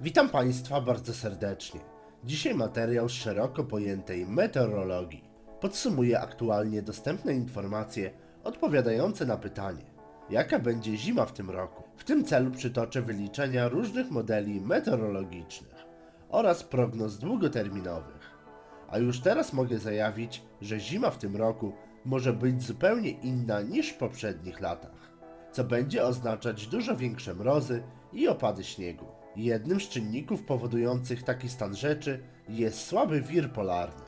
Witam Państwa bardzo serdecznie. Dzisiaj materiał z szeroko pojętej meteorologii. Podsumuję aktualnie dostępne informacje odpowiadające na pytanie, jaka będzie zima w tym roku. W tym celu przytoczę wyliczenia różnych modeli meteorologicznych oraz prognoz długoterminowych. A już teraz mogę zajawić, że zima w tym roku może być zupełnie inna niż w poprzednich latach, co będzie oznaczać dużo większe mrozy i opady śniegu. Jednym z czynników powodujących taki stan rzeczy jest słaby wir polarny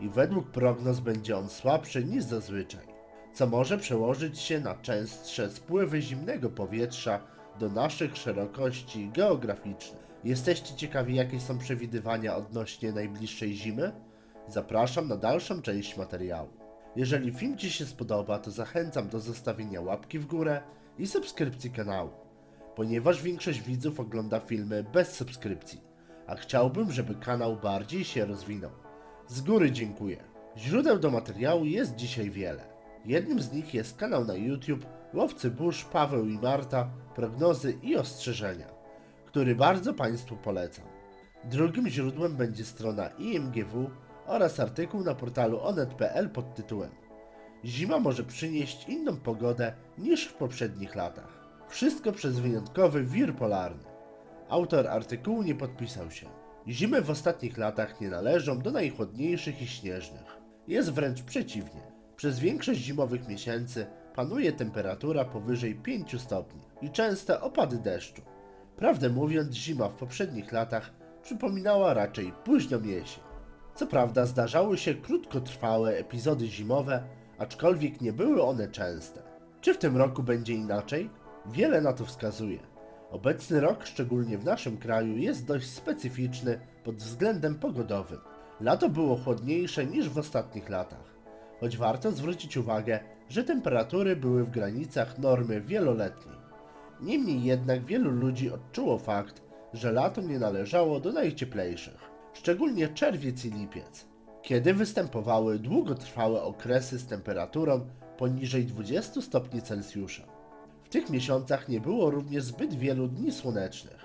i według prognoz będzie on słabszy niż zazwyczaj, co może przełożyć się na częstsze spływy zimnego powietrza do naszych szerokości geograficznych. Jesteście ciekawi jakie są przewidywania odnośnie najbliższej zimy? Zapraszam na dalszą część materiału. Jeżeli film Ci się spodoba, to zachęcam do zostawienia łapki w górę i subskrypcji kanału, ponieważ większość widzów ogląda filmy bez subskrypcji, a chciałbym, żeby kanał bardziej się rozwinął. Z góry dziękuję. Źródeł do materiału jest dzisiaj wiele. Jednym z nich jest kanał na YouTube Łowcy Burz Paweł i Marta, prognozy i ostrzeżenia, który bardzo Państwu polecam. Drugim źródłem będzie strona IMGW oraz artykuł na portalu onet.pl pod tytułem Zima może przynieść inną pogodę niż w poprzednich latach. Wszystko przez wyjątkowy wir polarny. Autor artykułu nie podpisał się. Zimy w ostatnich latach nie należą do najchłodniejszych i śnieżnych. Jest wręcz przeciwnie. Przez większość zimowych miesięcy panuje temperatura powyżej 5 stopni i częste opady deszczu. Prawdę mówiąc, zima w poprzednich latach przypominała raczej późną jesień. Co prawda zdarzały się krótkotrwałe epizody zimowe, aczkolwiek nie były one częste. Czy w tym roku będzie inaczej? Wiele na to wskazuje. Obecny rok, szczególnie w naszym kraju, jest dość specyficzny pod względem pogodowym. Lato było chłodniejsze niż w ostatnich latach, choć warto zwrócić uwagę, że temperatury były w granicach normy wieloletniej. Niemniej jednak wielu ludzi odczuło fakt, że lato nie należało do najcieplejszych, szczególnie czerwiec i lipiec, kiedy występowały długotrwałe okresy z temperaturą poniżej 20 stopni Celsjusza. Tych miesiącach nie było również zbyt wielu dni słonecznych,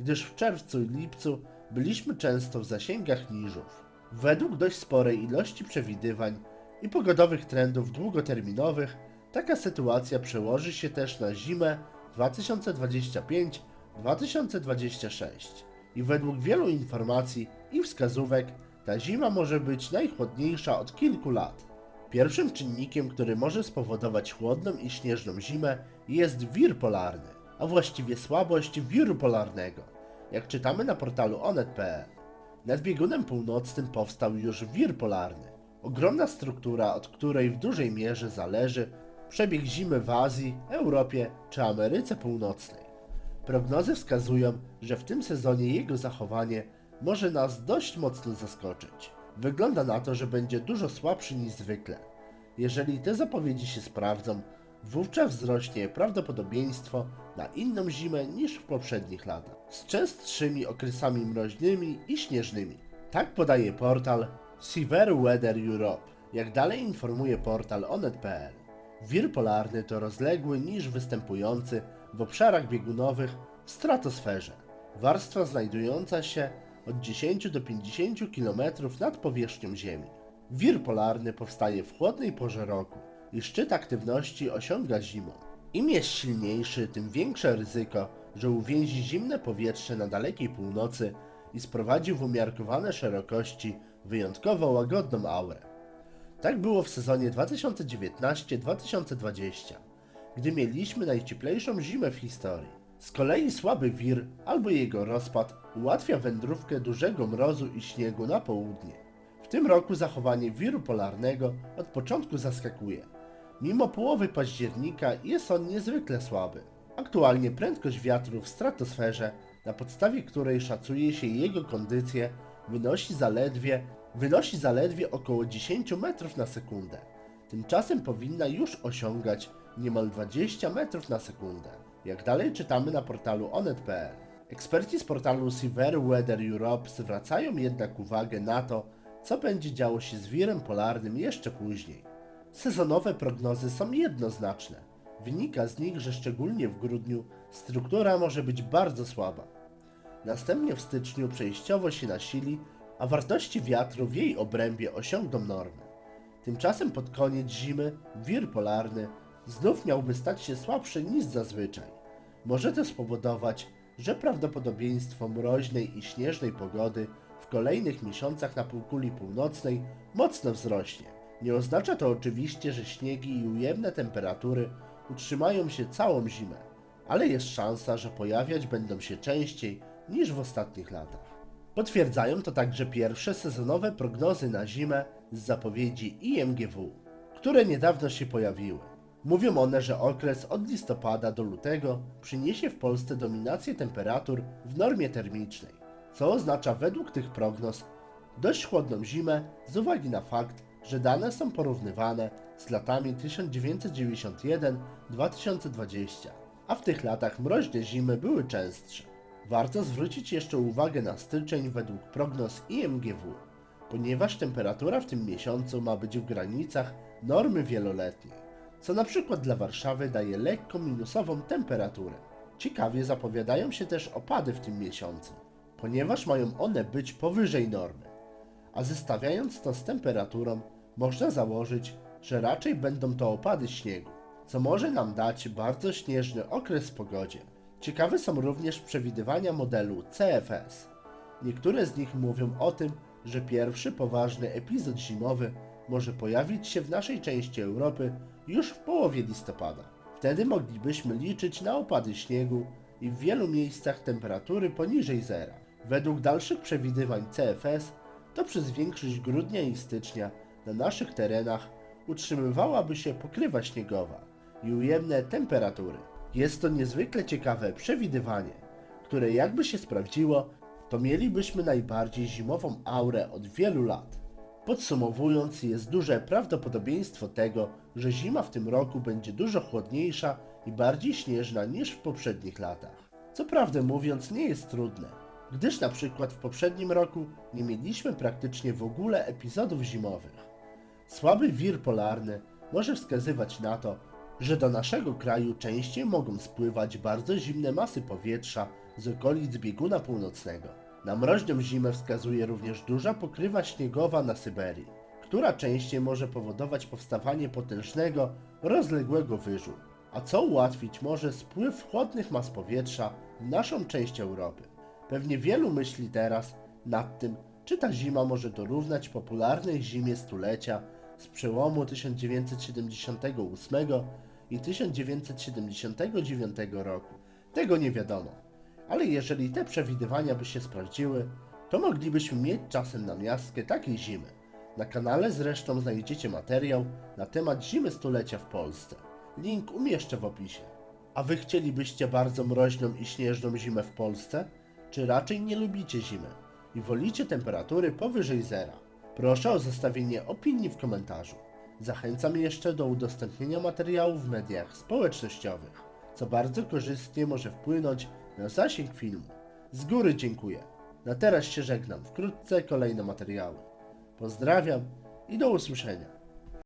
gdyż w czerwcu i lipcu byliśmy często w zasięgach niżów. Według dość sporej ilości przewidywań i pogodowych trendów długoterminowych, taka sytuacja przełoży się też na zimę 2025-2026. I według wielu informacji i wskazówek, ta zima może być najchłodniejsza od kilku lat. Pierwszym czynnikiem, który może spowodować chłodną i śnieżną zimę, jest wir polarny, a właściwie słabość wiru polarnego, jak czytamy na portalu onet.pl. Nad biegunem północnym powstał już wir polarny, ogromna struktura, od której w dużej mierze zależy przebieg zimy w Azji, Europie czy Ameryce Północnej. Prognozy wskazują, że w tym sezonie jego zachowanie może nas dość mocno zaskoczyć. Wygląda na to, że będzie dużo słabszy niż zwykle. Jeżeli te zapowiedzi się sprawdzą, wówczas wzrośnie prawdopodobieństwo na inną zimę niż w poprzednich latach, z częstszymi okresami mroźnymi i śnieżnymi. Tak podaje portal Severe Weather Europe. Jak dalej informuje portal onet.pl, wir polarny to rozległy niż występujący w obszarach biegunowych w stratosferze. Warstwa znajdująca się od 10 do 50 km nad powierzchnią Ziemi. Wir polarny powstaje w chłodnej porze roku i szczyt aktywności osiąga zimą. Im jest silniejszy, tym większe ryzyko, że uwięzi zimne powietrze na dalekiej północy i sprowadzi w umiarkowane szerokości wyjątkowo łagodną aurę. Tak było w sezonie 2019-2020, gdy mieliśmy najcieplejszą zimę w historii. Z kolei słaby wir albo jego rozpad ułatwia wędrówkę dużego mrozu i śniegu na południe. W tym roku zachowanie wiru polarnego od początku zaskakuje. Mimo połowy października jest on niezwykle słaby. Aktualnie prędkość wiatru w stratosferze, na podstawie której szacuje się jego kondycję, wynosi zaledwie, wynosi zaledwie około 10 metrów na sekundę. Tymczasem powinna już osiągać niemal 20 metrów na sekundę. Jak dalej czytamy na portalu onet.pl. Eksperci z portalu Severe Weather Europe zwracają jednak uwagę na to, co będzie działo się z wirem polarnym jeszcze później. Sezonowe prognozy są jednoznaczne. Wynika z nich, że szczególnie w grudniu struktura może być bardzo słaba. Następnie w styczniu przejściowo się nasili, a wartości wiatru w jej obrębie osiągną normy. Tymczasem pod koniec zimy wir polarny znów miałby stać się słabszy niż zazwyczaj. Może to spowodować, że prawdopodobieństwo mroźnej i śnieżnej pogody w kolejnych miesiącach na półkuli północnej mocno wzrośnie. Nie oznacza to oczywiście, że śniegi i ujemne temperatury utrzymają się całą zimę, ale jest szansa, że pojawiać będą się częściej niż w ostatnich latach. Potwierdzają to także pierwsze sezonowe prognozy na zimę z zapowiedzi IMGW, które niedawno się pojawiły. Mówią one, że okres od listopada do lutego przyniesie w Polsce dominację temperatur w normie termicznej, co oznacza według tych prognoz dość chłodną zimę z uwagi na fakt, że dane są porównywane z latami 1991-2020, a w tych latach mroźne zimy były częstsze. Warto zwrócić jeszcze uwagę na styczeń według prognoz IMGW, ponieważ temperatura w tym miesiącu ma być w granicach normy wieloletniej, co na przykład dla Warszawy daje lekko minusową temperaturę. Ciekawie zapowiadają się też opady w tym miesiącu, ponieważ mają one być powyżej normy, a zestawiając to z temperaturą, można założyć, że raczej będą to opady śniegu, co może nam dać bardzo śnieżny okres w pogodzie. Ciekawe są również przewidywania modelu CFS. Niektóre z nich mówią o tym, że pierwszy poważny epizod zimowy może pojawić się w naszej części Europy już w połowie listopada. Wtedy moglibyśmy liczyć na opady śniegu i w wielu miejscach temperatury poniżej zera. Według dalszych przewidywań CFS to przez większość grudnia i stycznia na naszych terenach utrzymywałaby się pokrywa śniegowa i ujemne temperatury. Jest to niezwykle ciekawe przewidywanie, które jakby się sprawdziło, to mielibyśmy najbardziej zimową aurę od wielu lat. Podsumowując, jest duże prawdopodobieństwo tego, że zima w tym roku będzie dużo chłodniejsza i bardziej śnieżna niż w poprzednich latach. Co prawdę mówiąc, nie jest trudne, gdyż na przykład w poprzednim roku nie mieliśmy praktycznie w ogóle epizodów zimowych. Słaby wir polarny może wskazywać na to, że do naszego kraju częściej mogą spływać bardzo zimne masy powietrza z okolic bieguna północnego. Na mroźną zimę wskazuje również duża pokrywa śniegowa na Syberii, która częściej może powodować powstawanie potężnego, rozległego wyżu, a co ułatwić może spływ chłodnych mas powietrza w naszą część Europy. Pewnie wielu myśli teraz nad tym, czy ta zima może dorównać popularnej zimie stulecia z przełomu 1978 i 1979 roku. Tego nie wiadomo, ale jeżeli te przewidywania by się sprawdziły, to moglibyśmy mieć czasem na miastkę takiej zimy. Na kanale zresztą znajdziecie materiał na temat zimy stulecia w Polsce. Link umieszczę w opisie. A wy chcielibyście bardzo mroźną i śnieżną zimę w Polsce? Czy raczej nie lubicie zimy i wolicie temperatury powyżej zera? Proszę o zostawienie opinii w komentarzu. Zachęcam jeszcze do udostępnienia materiałów w mediach społecznościowych, co bardzo korzystnie może wpłynąć na zasięg filmu. Z góry dziękuję. Na teraz się żegnam. Wkrótce kolejne materiały. Pozdrawiam i do usłyszenia.